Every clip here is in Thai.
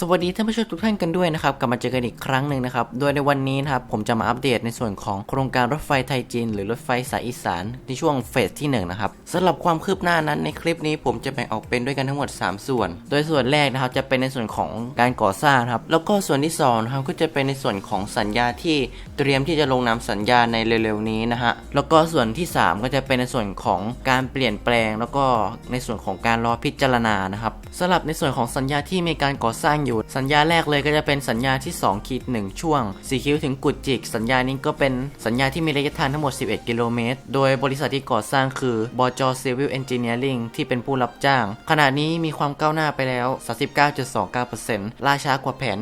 สวัสดีท่านผู้ชมทุกท่านกันด้วยนะครับกลับมาเจอกันอีกครั้งหนึ่งนะครับ โดยในวันนี้นะครับผมจะมาอัปเดตในส่วนของโครงการรถไฟไทยจีนหรือรถไฟสายอีสานในช่วงเฟสที่1นะครับสำหรับความคืบหน้านั้นในคลิปนี้ผมจะแบ่งออกเป็นด้วยกันทั้งหมด 3 ส่วน โดยส่วนแรกนะครับจะเป็นในส่วนของการก่อสร้างครับแล้วก็ส่วนที่2นะครับก็จะเป็นในส่วนของสัญญาที่เตรียมที่จะลงนามสัญญาในเร็วๆนี้นะฮะแล้วก็ส่วนที่ 3 ก็จะเป็นในส่วนของการเปลี่ยนแปลง แล้วก็ในส่วนของการรอพิจารณานะครับสำหรับในส่วนของสัญญาที่มีการก่อสร้างอยู่ สัญญาแรกเลยก็จะเป็นสัญญาที่2ขีด1ช่วงสีคิ้วถึงกุดจิก สัญญานี้ก็เป็นสัญญาที่มีระยะทางทั้งหมด 11 กิโลเมตร โดยบริษัทที่ก่อสร้างคือบจ Civil Engineering ที่เป็นผู้รับจ้าง ขณะนี้มีความก้าวหน้าไปแล้ว 39.29%ล่าช้ากว่าแผน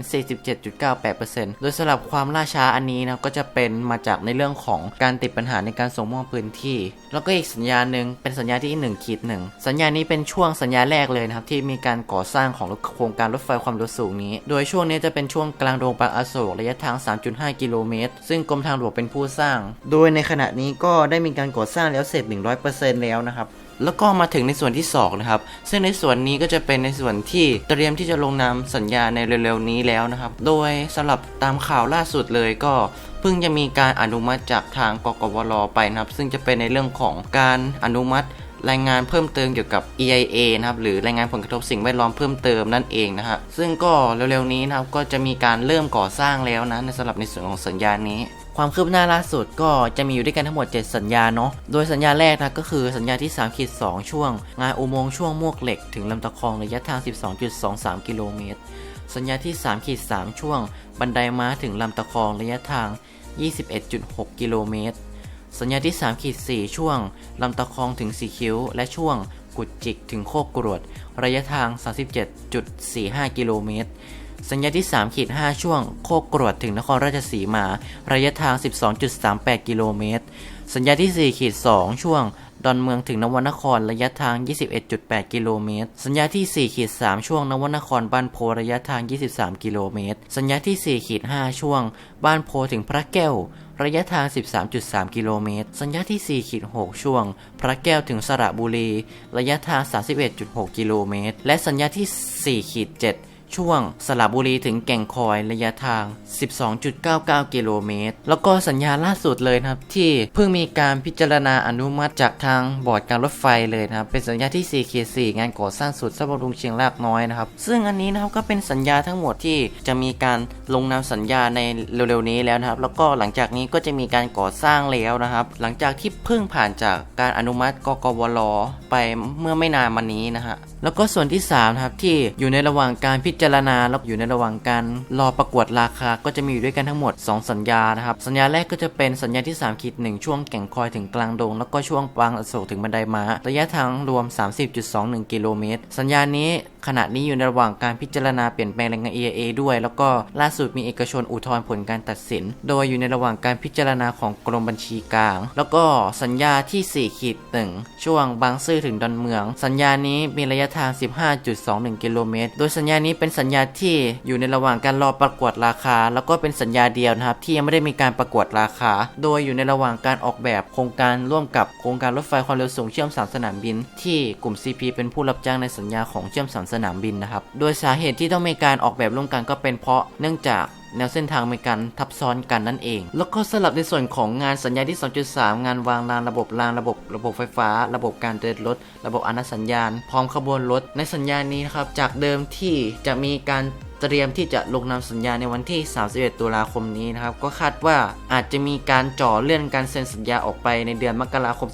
47.98%โดยสำหรับความล่าช้าอันนี้นะก็จะเป็นมาจากในเรื่องของการติดปัญหาในการส่งมอบพื้นที่ แล้วก็อีกสัญญาหนึ่งเป็นสัญญาที่1ขีด1สัญญานี้เป็นช่วงสัญญาแรกเลยนะครับที่มีการก่อสร้างของโครงการรถไฟความเร็วสูงนี้ โดยช่วงนี้จะเป็นช่วงกลางดงปางอโศกระยะทาง 3.5 กิโลเมตร ซึ่งกรมทางหลวงเป็นผู้สร้าง โดยในขณะนี้ก็ได้มีการก่อสร้างแล้วเสร็จ 100%แล้วนะครับแล้วก็มาถึงในส่วนที่2นะครับ ซึ่งในส่วนนี้ก็จะเป็นในส่วนที่เตรียมที่จะลงนามสัญญาในเร็วๆนี้แล้วนะครับ โดยสำหรับตามข่าวล่าสุดเลยก็เพิ่งจะมีการอนุมัติจากทางกกวรไปนะครับ ซึ่งจะเป็นในเรื่องของการอนุมัติ รายงานเพิ่มเติมเกี่ยวกับ EIA นะครับหรือรายงานผลกระทบสิ่งแวดล้อมเพิ่มเติมนั่นเองนะฮะซึ่งก็เร็วๆนี้นะครับก็จะมีการเริ่มก่อสร้างแล้วนะในสำหรับในส่วนของสัญญานี้ความคืบหน้าล่าสุดก็จะมีอยู่ด้วยกันทั้งหมด 7 สัญญาเนาะ โดยสัญญาแรกนะก็คือสัญญาที่3ขีด2ช่วง งานอุโมงค์ช่วงมวกเหล็ก ถึงลำตะคองระยะทาง 12.23 กิโลเมตร สัญญาที่3ขีด3ช่วง บันไดม้าถึงลำตะคองระยะทาง 21.6 กิโลเมตร สัญญาที่3ขีด4ช่วง ลำตะคองถึงสีคิ้ว และช่วงกุดจิกถึงโคกกรวด ระยะทาง 37.45 กิโลเมตร สัญญาที่3ขีด5ช่วงโคกกรวดถึงนครราชสีมา ระยะทาง 12.38 กิโลเมตร สัญญาที่4ขีด2ช่วง ดอนเมืองถึงนวนครระยะทาง 21.8 กิโลเมตร สัญญาที่4ขีด3ช่วงนวนครบ้านโพระยะทาง 23 กิโลเมตร สัญญาที่4ขีด5ช่วง บ้านโพถึงพระแก้ว ระยะทาง 13.3 กิโลเมตร สัญญาที่4ขีด6ช่วง พระแก้วถึงสระบุรี ระยะทาง 31.6 กิโลเมตร และสัญญาที่4ขีด7 ช่วงสระบุรีถึงแก่งคอยระยะทาง 12.99 กิโลเมตร แล้วก็สัญญาล่าสุดเลยนะครับ ที่เพิ่งมีการพิจารณาอนุมัติจากทางบอร์ดการรถไฟเลยนะครับ เป็นสัญญาที่ 4K4 งานก่อสร้างสุดสบรุงเชียงรากน้อยนะครับ ซึ่งอันนี้นะครับก็เป็นสัญญาทั้งหมดที่จะมีการลงนามสัญญาในเร็วๆนี้แล้วนะครับ แล้วก็หลังจากนี้ก็จะมีการก่อสร้างแล้วนะครับ หลังจากที่เพิ่งผ่านจากการอนุมัติกกวลไปเมื่อไม่นานมานี้นะฮะแล้วก็ส่วนที่3นะครับที่อยู่ในระหว่างการพิจารณาแล้วอยู่ในระหว่างการรอประกวดราคาก็จะมีอยู่ด้วยกันทั้งหมด 2 สัญญานะครับสัญญาแรกก็จะเป็นสัญญาที่3ขีดหนึ่งช่วงแก่งคอยถึงกลางดง แล้วก็ช่วงปางอโศกถึงบันไดม้าระยะทางรวม 30.21 กิโลเมตร สัญญานี้ ขณะนี้อยู่ในระหว่างการพิจารณาเปลี่ยนแปลงรายงาน EIA ด้วย แล้วก็ล่าสุดมีเอกชนอุทธรณ์ผลการตัดสิน โดยอยู่ในระหว่างการพิจารณาของกรมบัญชีกลาง แล้วก็สัญญาที่4ขีด1ช่วงบางซื่อถึงดอนเมือง สัญญานี้มีระยะทาง 15.21 กิโลเมตร โดยสัญญานี้เป็นสัญญาที่อยู่ในระหว่างการรอประกวดราคา แล้วก็เป็นสัญญาเดียวนะครับที่ยังไม่ได้มีการประกวดราคา โดยอยู่ในระหว่างการออกแบบโครงการร่วมกับโครงการรถไฟความเร็วสูงเชื่อมสามสนามบิน ที่กลุ่ม CP เป็นผู้รับจ้างในสัญญาของเชื่อมสามสนามบินนะครับ โดยสาเหตุที่ต้องมีการออกแบบร่วมกันก็เป็นเพราะเนื่องจากแนวเส้นทางมีการทับซ้อนกันนั่นเอง แล้วก็สลับในส่วนของงานสัญญาที่ 2.3 งานวางรางระบบรางระบบระบบไฟฟ้า ระบบการเดินรถ ระบบอนุสัญญาณ พร้อมขบวนรถ ในสัญญานี้นะครับ จากเดิมที่จะมีการ เตรียมที่จะลงนามสัญญาในวันที่ 31 ตุลาคมนี้นะครับ ก็คาดว่าอาจจะมีการจ่อเลื่อนการเซ็นสัญญาออกไปในเดือนมกราคม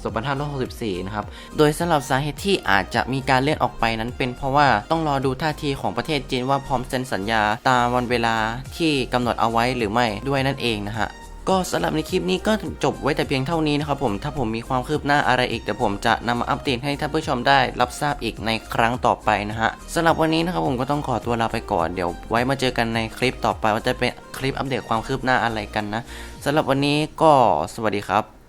2564 นะครับ โดยสำหรับสาเหตุที่อาจจะมีการเลื่อนออกไปนั้นเป็นเพราะว่าต้องรอดูท่าทีของประเทศจีนว่าพร้อมเซ็นสัญญาตามวันเวลาที่กำหนดเอาไว้หรือไม่ด้วยนั่นเองนะฮะ ก็สำหรับในคลิปนี้ก็จบไว้แต่เพียงเท่านี้นะครับผมถ้าผมมีความคืบหน้าอะไรอีกเดี๋ยวผมจะนำมาอัปเดตให้ท่านผู้ชมได้รับทราบอีกในครั้งต่อไปนะฮะสำหรับวันนี้นะครับผมก็ต้องขอตัวลาไปก่อนเดี๋ยวไว้มาเจอกันในคลิปต่อไปว่าจะเป็นคลิปอัปเดตความคืบหน้าอะไรกันนะสำหรับวันนี้ก็สวัสดีครับ